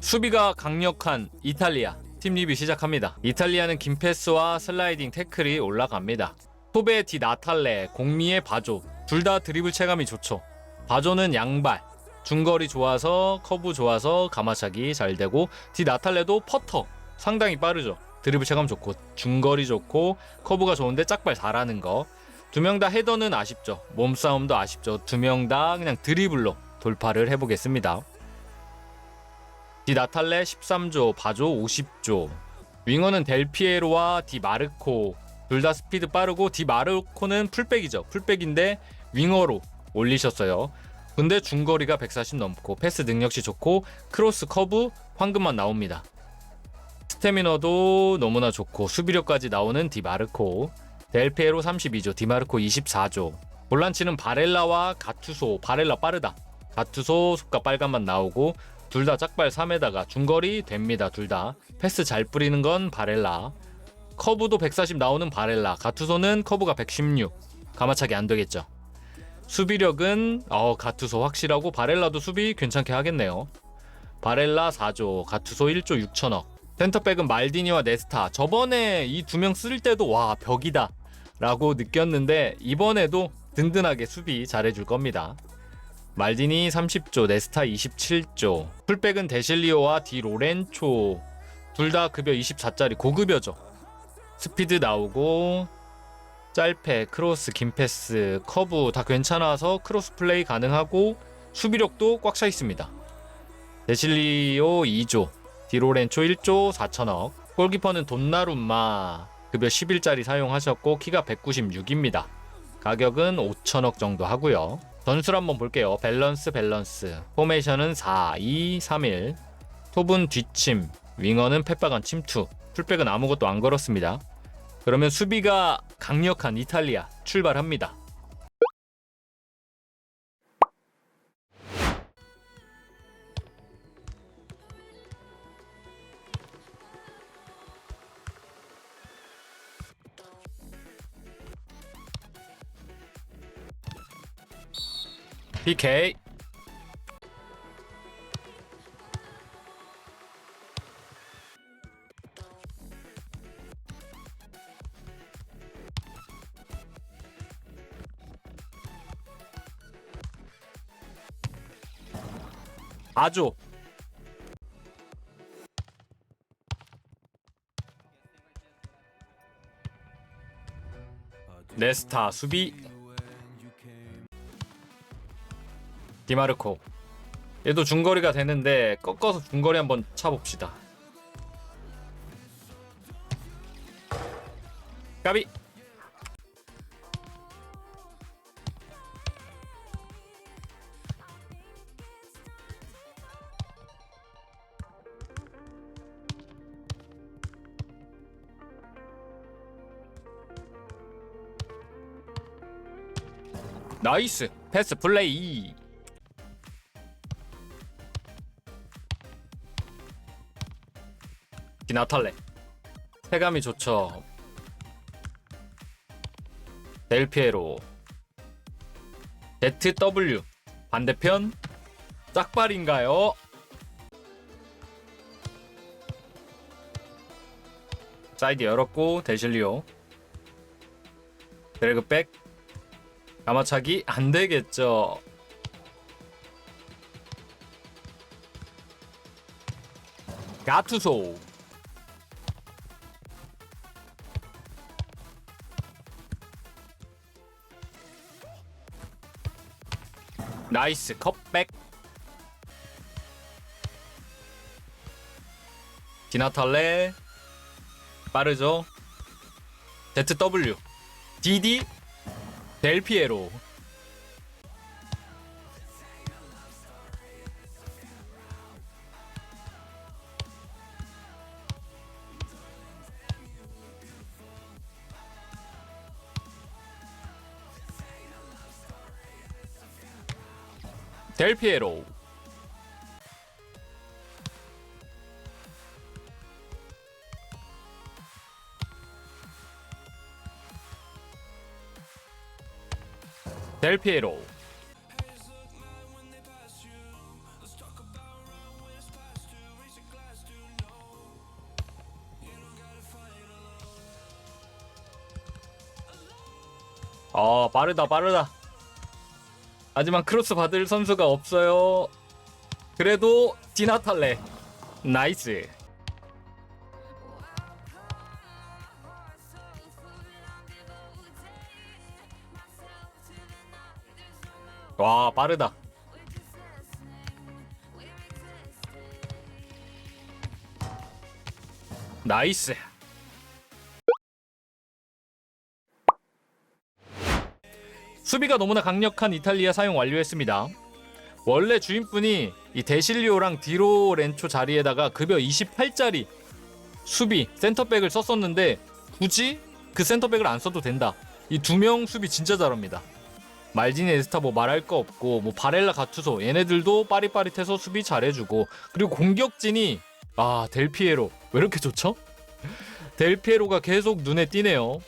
수비가 강력한 이탈리아 팀 리뷰 시작합니다. 이탈리아는 김패스와 슬라이딩 태클이 올라갑니다. 토베 디 나탈레, 공미의 바조 둘 다 드리블 체감이 좋죠. 바조는 양발, 중거리 좋아서 커브 좋아서 가마차기 잘 되고 디 나탈레도 퍼터 상당히 빠르죠. 드리블 체감 좋고 중거리 좋고 커브가 좋은데 짝발 잘하는 거. 두 명 다 헤더는 아쉽죠. 몸싸움도 아쉽죠. 두 명 다 그냥 드리블로 돌파를 해보겠습니다. 디 나탈레 13조, 바조 50조. 윙어는 델피에로와 디 마르코 둘 다 스피드 빠르고 디 마르코는 풀백이죠. 풀백인데 윙어로 올리셨어요. 근데 중거리가 140 넘고 패스 능력치 좋고 크로스 커브 황금만 나옵니다. 스태미너도 너무나 좋고 수비력까지 나오는 디마르코 델페로 32조 디마르코 24조 볼란치는 바렐라와 가투소 바렐라 빠르다 가투소 속가 빨간만 나오고 둘 다 짝발 3에다가 중거리 됩니다 둘 다. 패스 잘 뿌리는 건 바렐라. 커브도 140 나오는 바렐라. 가투소는 커브가 116 가마차기 안 되겠죠. 수비력은 어 가투소 확실하고 바렐라도 수비 괜찮게 하겠네요. 바렐라 4조 가투소 1조 6천억. 센터백은 말디니와 네스타. 저번에 이 두 명 쓸 때도 와 벽이다. 라고 느꼈는데 이번에도 든든하게 수비 잘해줄 겁니다. 말디니 30조, 네스타 27조. 풀백은 데실리오와 디 로렌초. 둘 다 급여 24짜리 고급여죠. 스피드 나오고 짤패, 크로스, 김패스, 커브 다 괜찮아서 크로스 플레이 가능하고 수비력도 꽉 차 있습니다. 데실리오 2조, 디로렌초 1조 4천억 골키퍼는 돈나룸마 급여 10일짜리 사용하셨고 키가 196입니다 가격은 5천억 정도 하고요 전술 한번 볼게요. 밸런스 밸런스. 포메이션은 4 2 3 1 톱은 뒷침 윙어는 패빠간 침투. 풀백은 아무것도 안 걸었습니다. 그러면 수비가 강력한 이탈리아 출발합니다 PK 아조 네스타 수비 디마르코. 얘도 중거리가 되는데 꺾어서 중거리 한번 차봅시다. 까비. 나이스. 패스 플레이 디나탈레. 체감이 좋죠. 델피에로. ZW. 반대편. 짝발인가요? 사이드 열었고 데실리오. 드래그백. 가마차기 안 되겠죠. 가투소 나이스 컵백. 디나탈레. 빠르죠? ZW DD 델피에로 델피에로. 델피에로. 아 빠르다 빠르다. 하지만 크로스 받을 선수가 없어요. 그래도 디나탈레 나이스. 와 빠르다. 나이스 수비가 너무나 강력한 이탈리아 사용 완료했습니다. 원래 주인분이 이 데실리오랑 디로 렌초 자리에다가 급여 28짜리 수비 센터백을 썼었는데 굳이 그 센터백을 안 써도 된다. 이 두 명 수비 진짜 잘합니다. 말디니 에스타 뭐 말할 거 없고 뭐 바렐라 가투소 얘네들도 빠릿빠릿해서 수비 잘해주고 그리고 공격진이 아 델피에로 왜 이렇게 좋죠? 델피에로가 계속 눈에 띄네요.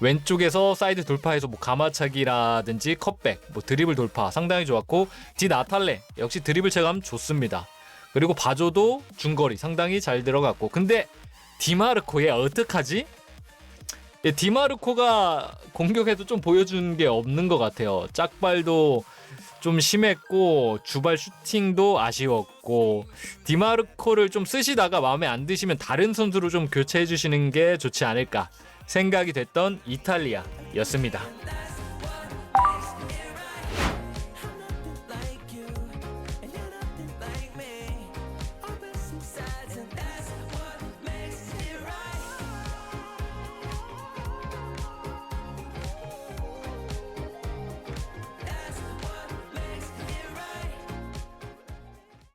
왼쪽에서 사이드 돌파해서 뭐 가마차기라든지 컷백, 뭐 드리블 돌파 상당히 좋았고 디 나탈레 역시 드리블 체감 좋습니다. 그리고 바조도 중거리 상당히 잘 들어갔고 근데 디마르코 얘 어떡하지? 얘 디마르코가 공격에도 좀 보여준 게 없는 것 같아요. 짝발도 좀 심했고 주발 슈팅도 아쉬웠고 디마르코를 좀 쓰시다가 마음에 안 드시면 다른 선수로 좀 교체해 주시는 게 좋지 않을까 생각이 됐던 이탈리아였습니다.